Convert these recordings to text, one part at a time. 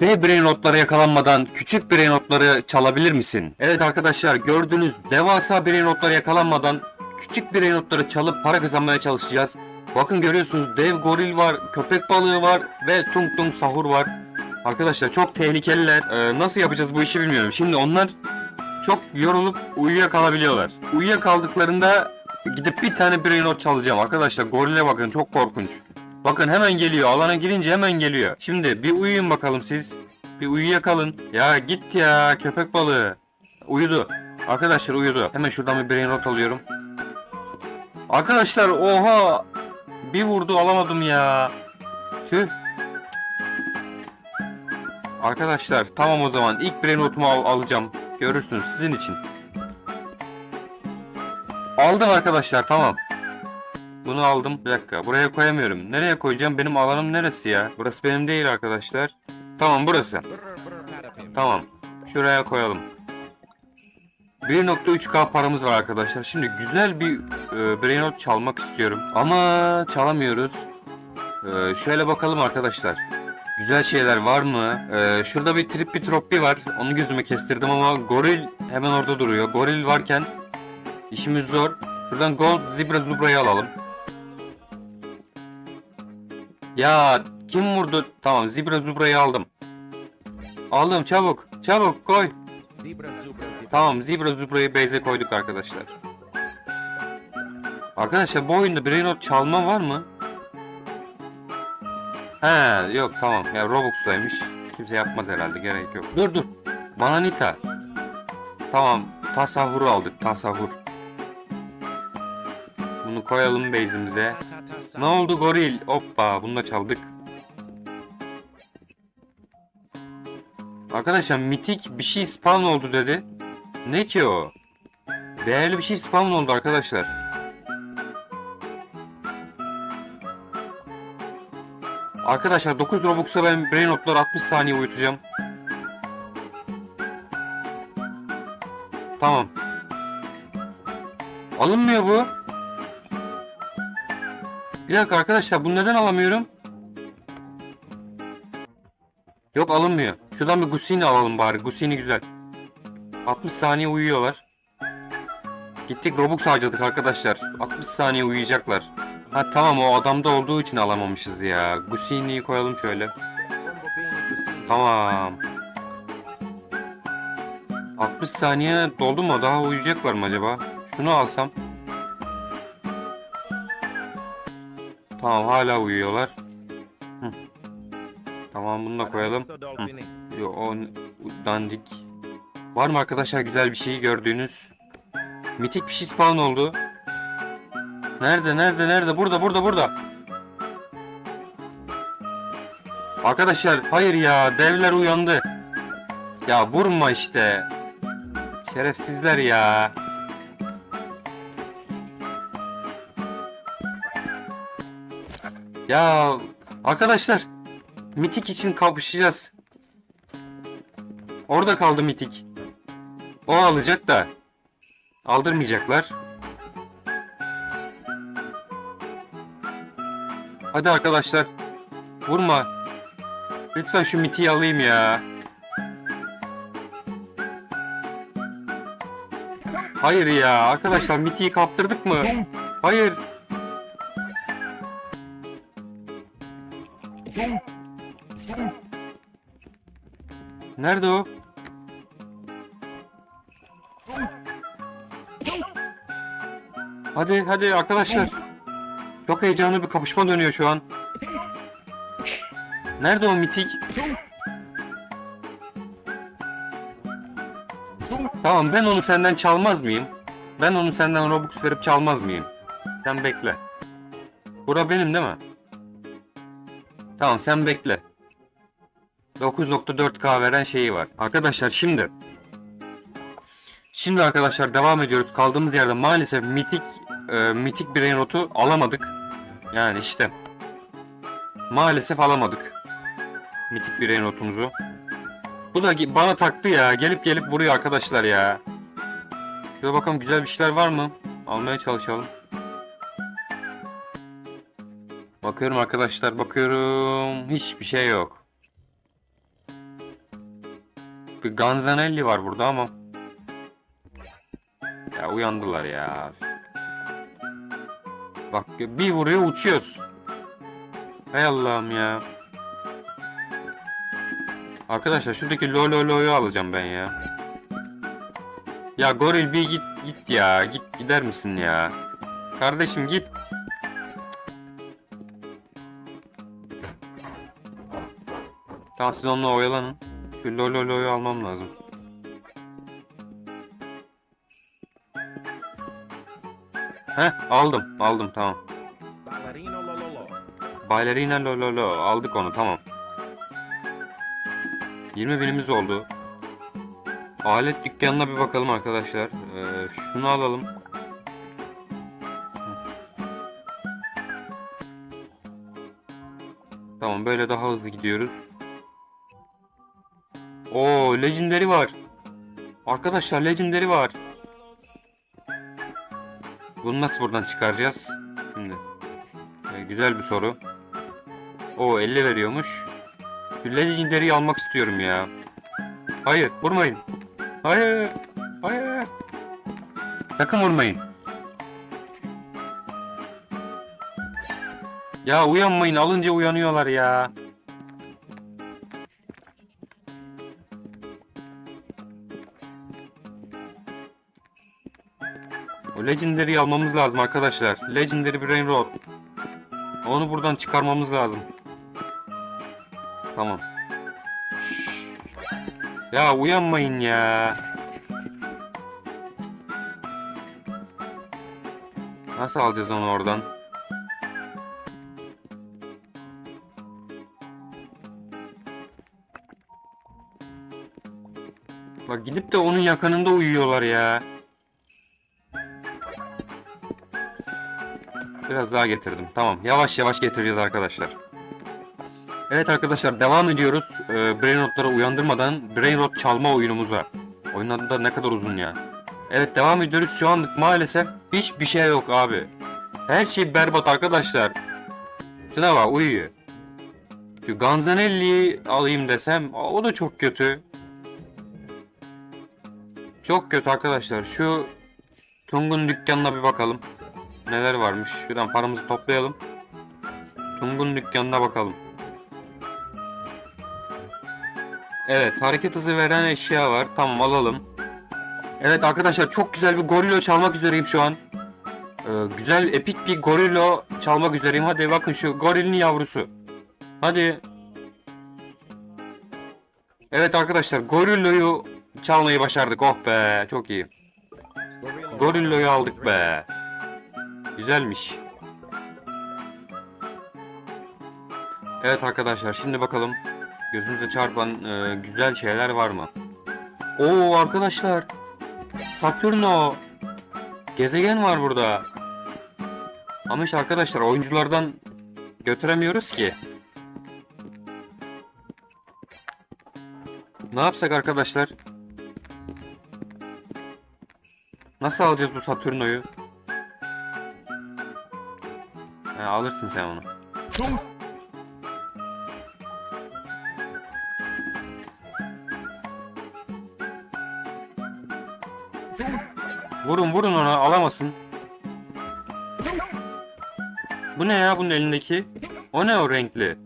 Dev brainrotlara yakalanmadan küçük brainrotları çalabilir misin? Evet arkadaşlar gördüğünüz devasa brainrotlara yakalanmadan küçük brainrotları çalıp para kazanmaya çalışacağız. Bakın görüyorsunuz dev goril var, köpek balığı var ve tung tung sahur var. Arkadaşlar çok tehlikeliler. Ee, nasıl yapacağız bu işi bilmiyorum. Şimdi onlar çok yorulup uyuyakalabiliyorlar. Uyuyakaldıklarında gidip bir tane brainrot çalacağım. Arkadaşlar gorile bakın çok korkunç. Bakın hemen geliyor. Alana girince hemen geliyor. Şimdi bir uyuyun bakalım siz. Bir uyuyakalın. Ya git ya köpek balığı. Uyudu. Arkadaşlar uyudu. Hemen şuradan bir brainrot alıyorum. Arkadaşlar oha. Bir vurdu alamadım ya. Tüh. Arkadaşlar tamam o zaman ilk brainrotumu al alacağım. Görürsünüz sizin için. Aldım arkadaşlar tamam. Bunu aldım. Bir dakika buraya koyamıyorum. Nereye koyacağım? Benim alanım neresi ya? Burası benim değil arkadaşlar. Tamam burası. Tamam. Şuraya koyalım. 1.3k paramız var arkadaşlar. Şimdi güzel bir e, brainrot çalmak istiyorum. Ama çalamıyoruz. E, şöyle bakalım arkadaşlar. Güzel şeyler var mı? E, şurada bir trippi troppi var. Onu gözüme kestirdim ama goril hemen orada duruyor. Goril varken işimiz zor. Buradan gold zebra zubra'yı alalım. Ya kim vurdu? Tamam zebra zubra'yı aldım. Aldım çabuk. Çabuk koy. Tamam Zebra Zubra'yı base'e koyduk arkadaşlar. Arkadaşlar bu oyunda Brainrot çalma var mı? He yok tamam ya Robux'taymış. Kimse yapmaz herhalde gerek yok. Dur dur. Bananita. Tamam tasavvuru aldık tasavvur. Bunu koyalım base'imize. Ne oldu goril? Hoppa bunu da çaldık. Arkadaşlar mitik bir şey spawn oldu dedi. Ne ki o? Değerli bir şey spawn oldu arkadaşlar. Arkadaşlar 9 Robux'a ben Brain Not'ları 60 saniye uyutacağım. Tamam. Alınmıyor bu. Bir dakika arkadaşlar bunu neden alamıyorum? Yok alınmıyor. Şuradan bir Gusini alalım bari. Gusini güzel. 60 saniye uyuyorlar. Gittik Robux harcadık arkadaşlar. 60 saniye uyuyacaklar. Ha tamam o adamda olduğu için alamamışız ya. Gusini'yi koyalım şöyle. Tamam. 60 saniye doldu mu? Daha uyuyacaklar mı acaba? Şunu alsam. Tamam hala uyuyorlar. Hı. Tamam bunu da koyalım. Yo, o dandik. Var mı arkadaşlar güzel bir şey gördüğünüz? Mitik bir şey spawn oldu. Nerede nerede nerede? Burada burada burada. Arkadaşlar hayır ya devler uyandı. Ya vurma işte. Şerefsizler ya. Ya arkadaşlar mitik için kapışacağız. Orada kaldı mitik. O alacak da. Aldırmayacaklar. Hadi arkadaşlar. Vurma. Lütfen şu mitiyi alayım ya. Hayır ya. Arkadaşlar mitiyi kaptırdık mı? Hayır. Nerede o? Hadi hadi arkadaşlar. Çok heyecanlı bir kapışma dönüyor şu an. Nerede o mitik? Tamam ben onu senden çalmaz mıyım? Ben onu senden Robux verip çalmaz mıyım? Sen bekle. Bura benim değil mi? Tamam sen bekle. 9.4K veren şeyi var. Arkadaşlar şimdi Şimdi arkadaşlar devam ediyoruz. Kaldığımız yerde maalesef mitik e, mitik bir notu alamadık. Yani işte maalesef alamadık. Mitik bir notumuzu. Bu da bana taktı ya. Gelip gelip vuruyor arkadaşlar ya. Şöyle bakalım güzel bir şeyler var mı? Almaya çalışalım. Bakıyorum arkadaşlar bakıyorum. Hiçbir şey yok. Bir Ganzanelli var burada ama. Ya uyandılar ya. Bak bir vuruyor uçuyoruz. Hay Allah'ım ya. Arkadaşlar şuradaki Lololo'yu alacağım ben ya. Ya goril bir git git ya. Git gider misin ya? Kardeşim git. Tamam siz onunla oyalanın. Şu Lololo'yu almam lazım. Heh aldım aldım tamam. Ballerina Lololo aldık onu tamam. 20 binimiz oldu. Alet dükkanına bir bakalım arkadaşlar. Ee, şunu alalım. Tamam böyle daha hızlı gidiyoruz. Oo legendary var. Arkadaşlar legendary var. Bunu nasıl buradan çıkaracağız? Şimdi. Ee, güzel bir soru. O 50 veriyormuş. Şu Legendary'i almak istiyorum ya. Hayır vurmayın. Hayır. Hayır. Sakın vurmayın. Ya uyanmayın alınca uyanıyorlar ya. O Legendary'i almamız lazım arkadaşlar. Legendary Brain Rot. Onu buradan çıkarmamız lazım. Tamam. Ya uyanmayın ya. Nasıl alacağız onu oradan? Bak gidip de onun yakınında uyuyorlar ya. Biraz daha getirdim. Tamam. Yavaş yavaş getireceğiz arkadaşlar. Evet arkadaşlar devam ediyoruz. Ee, Brain Rot'ları uyandırmadan Brain Rot çalma oyunumuza. Oyunun adı da ne kadar uzun ya. Evet devam ediyoruz. Şu anlık maalesef hiçbir şey yok abi. Her şey berbat arkadaşlar. Şuna bak uyuyor. Şu Ganzanelli'yi alayım desem o da çok kötü. Çok kötü arkadaşlar. Şu Tung'un dükkanına bir bakalım. Neler varmış. Şuradan paramızı toplayalım. Tung'un dükkanına bakalım. Evet hareket hızı veren eşya var. Tamam alalım. Evet arkadaşlar çok güzel bir gorilo çalmak üzereyim şu an. Ee, güzel epik bir gorilo çalmak üzereyim. Hadi bakın şu gorilin yavrusu. Hadi. Evet arkadaşlar goriloyu çalmayı başardık. Oh be çok iyi. Gorillo'yu aldık be. Güzelmiş. Evet arkadaşlar şimdi bakalım gözümüze çarpan e, güzel şeyler var mı? Oo arkadaşlar. Saturno. Gezegen var burada. Ama işte arkadaşlar oyunculardan götüremiyoruz ki. Ne yapsak arkadaşlar? Nasıl alacağız bu Satürno'yu? He, alırsın sen onu. Vurun vurun ona alamasın. Bu ne ya bunun elindeki? O ne o renkli?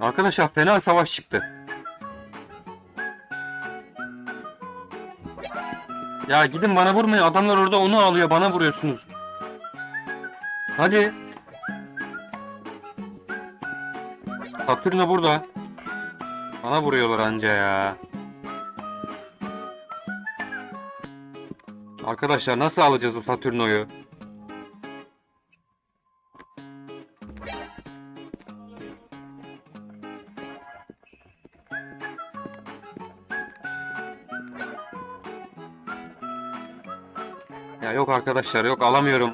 Arkadaşlar fena savaş çıktı. Ya gidin bana vurmayın. Adamlar orada onu alıyor. Bana vuruyorsunuz. Hadi. Satürn'e burada. Bana vuruyorlar anca ya. Arkadaşlar nasıl alacağız o Satürno'yu? Ya yok arkadaşlar yok alamıyorum.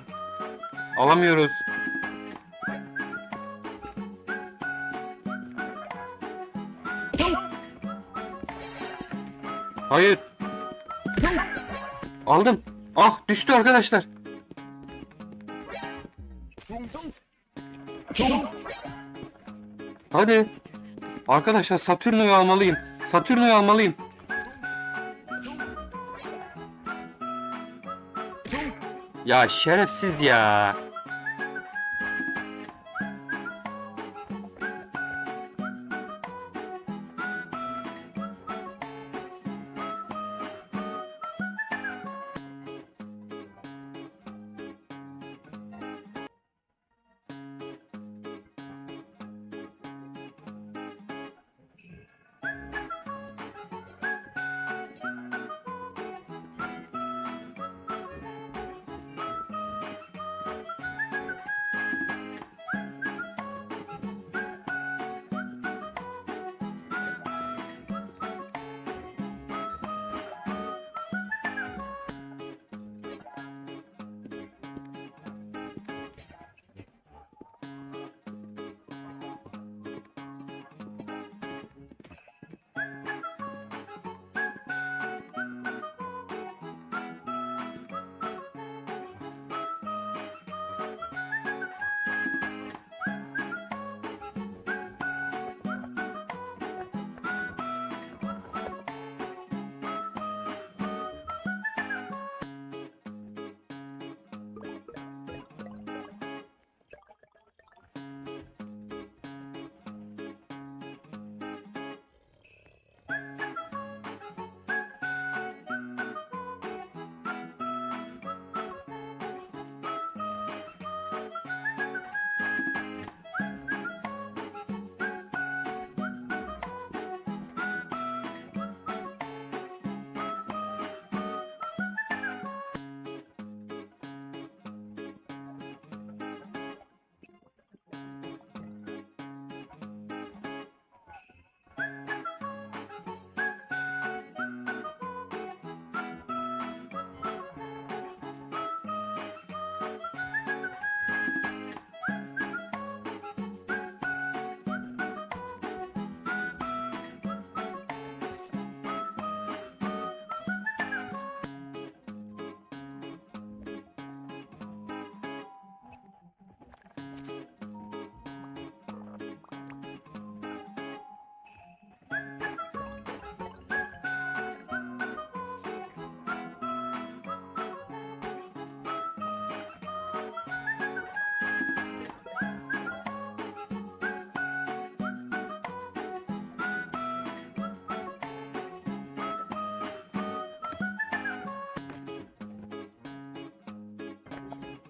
Alamıyoruz. Hayır. Aldım. Ah düştü arkadaşlar. Hadi. Arkadaşlar Satürn'ü almalıyım. Satürn'ü almalıyım. Ya şerefsiz ya.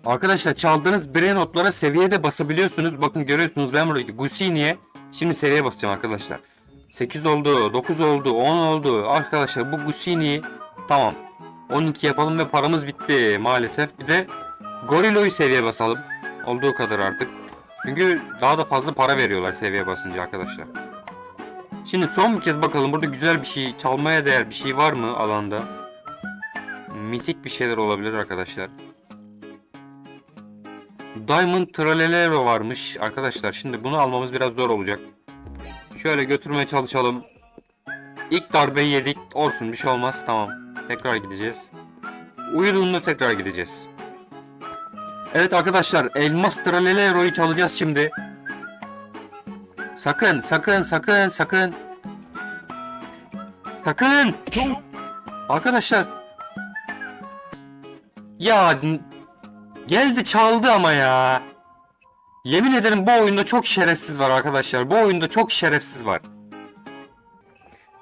Arkadaşlar çaldığınız birey notlara seviyede basabiliyorsunuz. Bakın görüyorsunuz ben buradaki Gusini'ye şimdi seviye basacağım arkadaşlar. 8 oldu, 9 oldu, 10 oldu. Arkadaşlar bu Gusini'yi tamam. 12 yapalım ve paramız bitti maalesef. Bir de Gorilo'yu seviye basalım. Olduğu kadar artık. Çünkü daha da fazla para veriyorlar seviye basınca arkadaşlar. Şimdi son bir kez bakalım burada güzel bir şey, çalmaya değer bir şey var mı alanda? Mitik bir şeyler olabilir arkadaşlar. Diamond Tralelero varmış arkadaşlar. Şimdi bunu almamız biraz zor olacak. Şöyle götürmeye çalışalım. İlk darbeyi yedik. Olsun bir şey olmaz. Tamam. Tekrar gideceğiz. Uyuduğunda tekrar gideceğiz. Evet arkadaşlar. Elmas Tralelero'yu çalacağız şimdi. Sakın sakın sakın sakın. Sakın. Arkadaşlar. Ya Geldi çaldı ama ya. Yemin ederim bu oyunda çok şerefsiz var arkadaşlar. Bu oyunda çok şerefsiz var.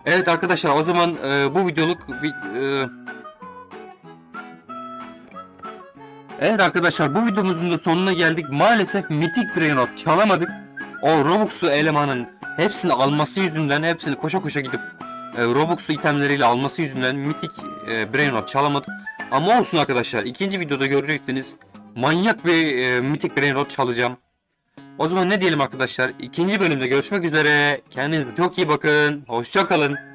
Evet arkadaşlar o zaman e, bu videoluk vi- e, Evet arkadaşlar bu videomuzun da sonuna geldik. Maalesef mitik Brainot çalamadık. O Robux'u elemanın hepsini alması yüzünden hepsini koşa koşa gidip e, Robux'u itemleriyle alması yüzünden mitik e, Brainot çalamadık. Ama olsun arkadaşlar. ikinci videoda göreceksiniz. Manyak bir e, mitik Brainrot çalacağım. O zaman ne diyelim arkadaşlar? İkinci bölümde görüşmek üzere. Kendinize çok iyi bakın. Hoşça kalın.